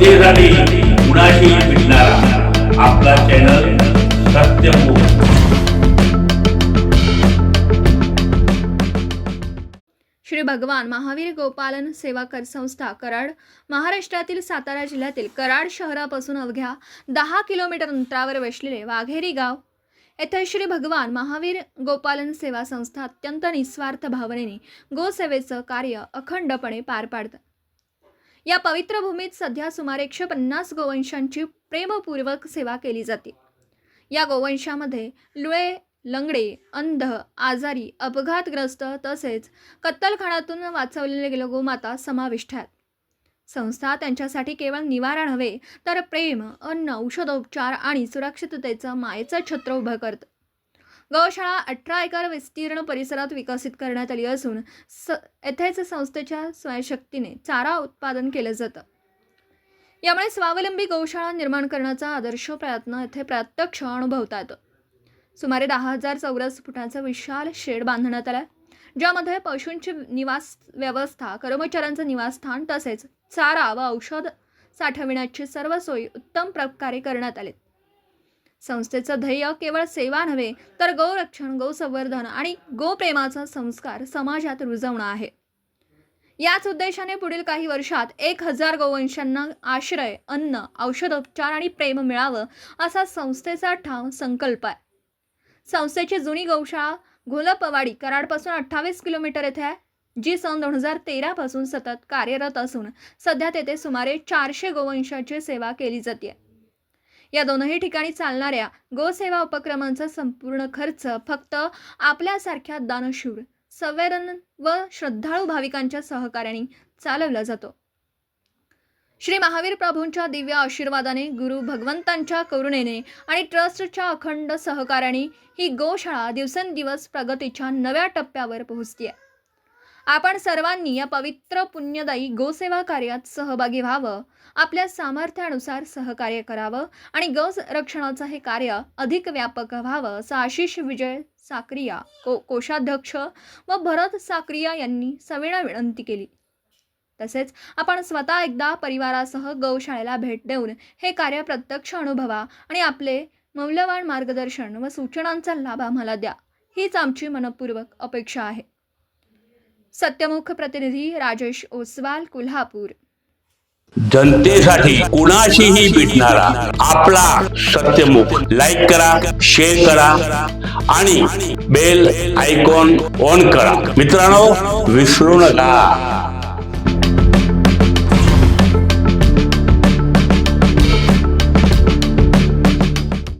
जनतेसाठी कुणाशी भेटणारा आपला चॅनल सत्यमुख श्री भगवान महावीर गोपालन सेवा कर संस्था कराड महाराष्ट्रातील सातारा जिल्ह्यातील कराड शहरापासून अवघ्या दहा किलोमीटर अंतरावर वसलेले वाघेरी गाव. येथे श्री भगवान महावीर गोपालन सेवा संस्था अत्यंत निस्वार्थ भावनेने गोसेवेचं कार्य अखंडपणे पार पाडतात या पवित्र भूमीत सध्या सुमारे एकशे पन्नास गोवंशांची प्रेमपूर्वक सेवा केली जाते. या गोवंशामध्ये लुळे लंगडे अंध आजारी अपघातग्रस्त तसेच कत्तलखानातून वाचवलेले गेले गोमाता समाविष्ट आहेत. संस्था त्यांच्यासाठी केवळ निवारा नव्हे तर प्रेम अन्न औषधोपचार आणि सुरक्षिततेचं मायेचं छत्र उभं करतं. गौशाळा अठरा एकर विस्तीर्ण परिसरात विकसित करण्यात आली असून स येथेच संस्थेच्या स्वयंशक्तीने चारा उत्पादन केलं जातं. यामुळे स्वावलंबी गौशाळा निर्माण करण्याचा आदर्श प्रयत्न येथे प्रत्यक्ष अनुभवता येतो. सुमारे दहा हजार चौरस फुटांचा विशाल शेड बांधण्यात आला ज्यामध्ये पशूंची निवास व्यवस्था कर्मचाऱ्यांचं निवासस्थान तसेच चारा व औषध साठविण्याची सर्व सोयी उत्तम प्रकारे करण्यात आले संस्थेचं ध्येय केवळ सेवा नव्हे तर गोरक्षण गोसंवर्धन आणि गोप्रेमाचा संस्कार समाजात रुजवणं आहे. याच उद्देशाने पुढील काही वर्षात एक हजार गोवंशांना आश्रय अन्न औषधोपचार आणि प्रेम मिळावं असा संस्थेचा ठाव संकल्प आहे. संस्थेची जुनी गौशाळा घोलपवाडी कराडपासून अठ्ठावीस किलोमीटर येथे आहे जी सन दोन हजार तेरापासून सतत कार्यरत असून सध्या तेथे सुमारे चारशे गोवंशाची सेवा केली जाते. या दोनही ठिकाणी चालणाऱ्या गोसेवा उपक्रमांचा संपूर्ण खर्च फक्त आपल्यासारख्या दानशूर संवेदन व श्रद्धाळू भाविकांच्या सहकार्याने चालवला जातो. श्री महावीर प्रभूंच्या दिव्य आशीर्वादाने गुरु भगवंतांच्या करुणेने आणि ट्रस्टच्या अखंड सहकार्याने ही गोशाळा दिवसेंदिवस प्रगतीच्या नव्या टप्प्यावर पोहोचते आहे आपण सर्वांनी या पवित्र पुण्यदायी गोसेवा कार्यात सहभागी व्हावं. आपल्या सामर्थ्यानुसार सहकार्य करावं आणि गौ रक्षणाचं हे कार्य अधिक व्यापक व्हावं असं आशिष विजय साक्रिया को कोषाध्यक्ष व भरत साक्रिया यांनी सविणा विनंती केली. तसेच आपण स्वतः एकदा परिवारासह गौशाळेला भेट देऊन हे कार्य प्रत्यक्ष अनुभवा आणि आपले मौल्यवान मार्गदर्शन व सूचनांचा लाभ आम्हाला द्या. हीच आमची मनपूर्वक अपेक्षा आहे. सत्यमुख प्रतिनिधी राजेश ओसवाल कोल्हापूर. जनतेसाठी कुणाशीही भेटणारा आपला सत्यमुख. लाईक करा शेअर करा आणि बेल आयकॉन ऑन करा. मित्रांनो विसरू नका.